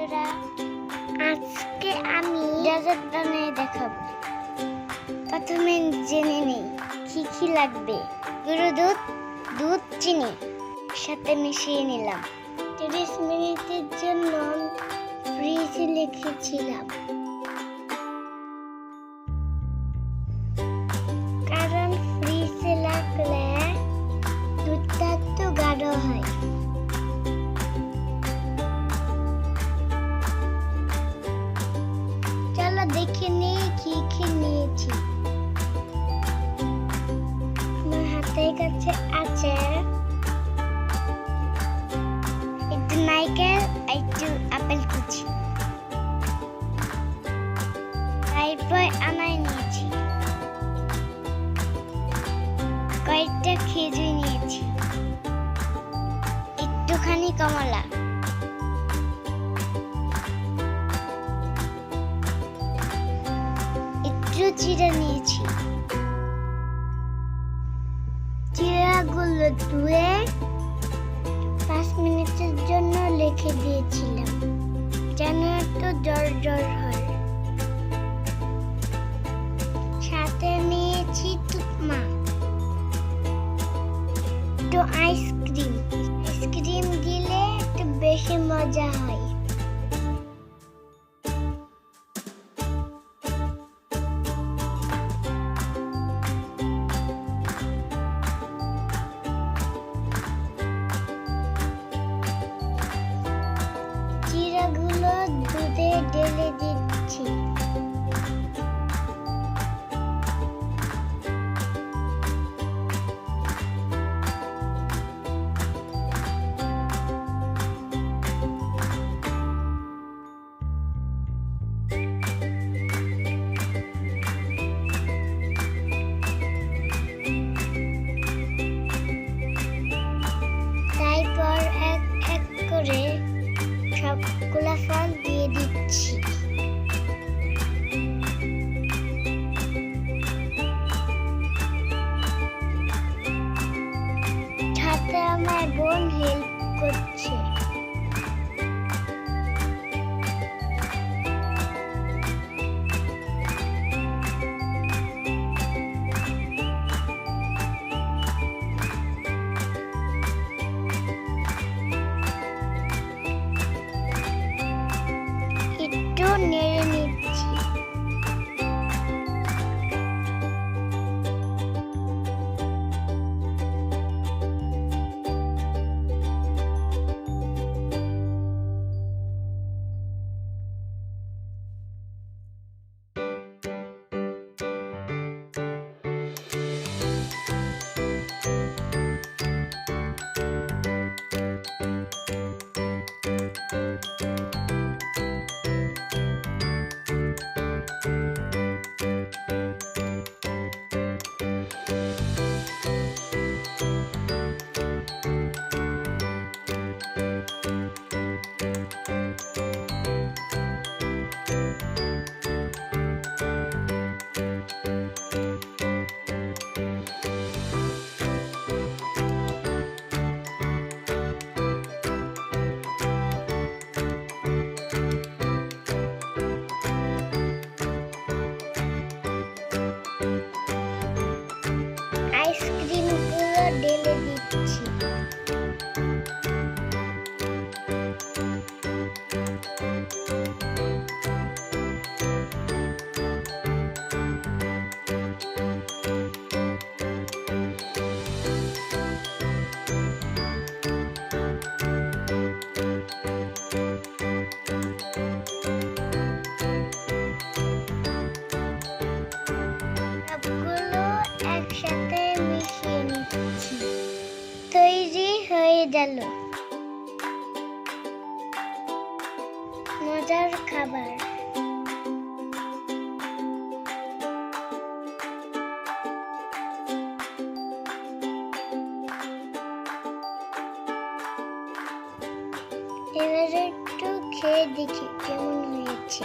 বন্ধুরা আজকে আমি ডেজার্ট বানিয়ে দেখাবো। প্রথমে জেনে নেই কী কী লাগবে। গুঁড়ো দুধ দুধ চিনি। সাথে মিশিয়ে নিলাম। তিরিশ মিনিটের জন্য ফ্রিজে রেখেছিলাম। নিয়েছি একটুখানি কমলা। একটু চিড়ে নিয়েছি। চিড়াগুলো ধুয়ে পাঁচ মিনিটের জন্য রেখে দিয়েছিলাম, যেন একটু জ্বর জ্বর হয়। সাথে নিয়েছি তুকমা একটু আইসক্রিম আইসক্রিম দিলে একটু বেশি মজা হয়। সবগুলা ফল দিয়ে দিচ্ছি। সাথে আমার বোন হেল্প করছে। হয়ে গেল। মজার খাবার। এবার একটু খেয়ে দেখি কেমন হয়েছে।